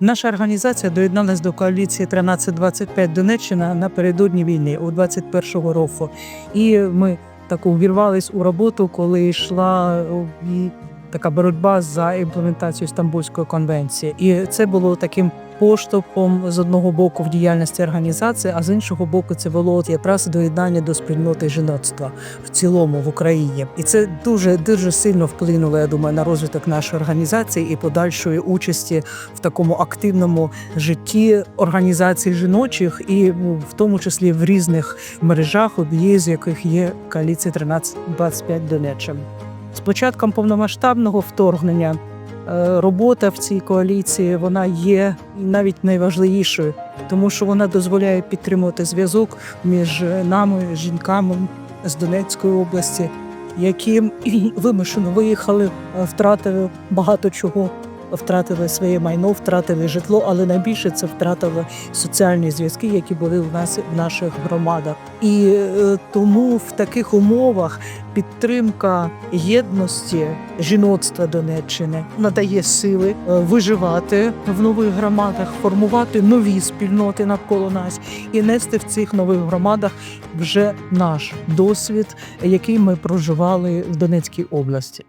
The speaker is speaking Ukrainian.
Наша організація доєдналась до коаліції 1325 Донеччина напередодні війни у 21-го року. І ми так увірвались у роботу, коли йшла така боротьба за імплементацію Стамбульської конвенції. І це було таким поштовхом з одного боку в діяльності організації, а з іншого боку, це було якраз доєднання до спільноти жіноцтва в цілому в Україні. І це дуже дуже сильно вплинуло, я думаю, на розвиток нашої організації і подальшої участі в такому активному житті організацій жіночих, і ну, в тому числі в різних мережах, однією з яких є коаліція 1325 Донеччина. З початком повномасштабного вторгнення робота в цій коаліції вона є навіть найважливішою, тому що вона дозволяє підтримувати зв'язок між нами, жінками з Донецької області, які вимушено виїхали, е, втратили багато чого. Втратили своє майно, втратили житло, але найбільше це втратили соціальні зв'язки, які були у нас в наших громадах. І е, тому в таких умовах підтримка єдності жіноцтва Донеччини надає сили е, виживати в нових громадах, формувати нові спільноти навколо нас і нести в цих нових громадах вже наш досвід, який ми проживали в Донецькій області.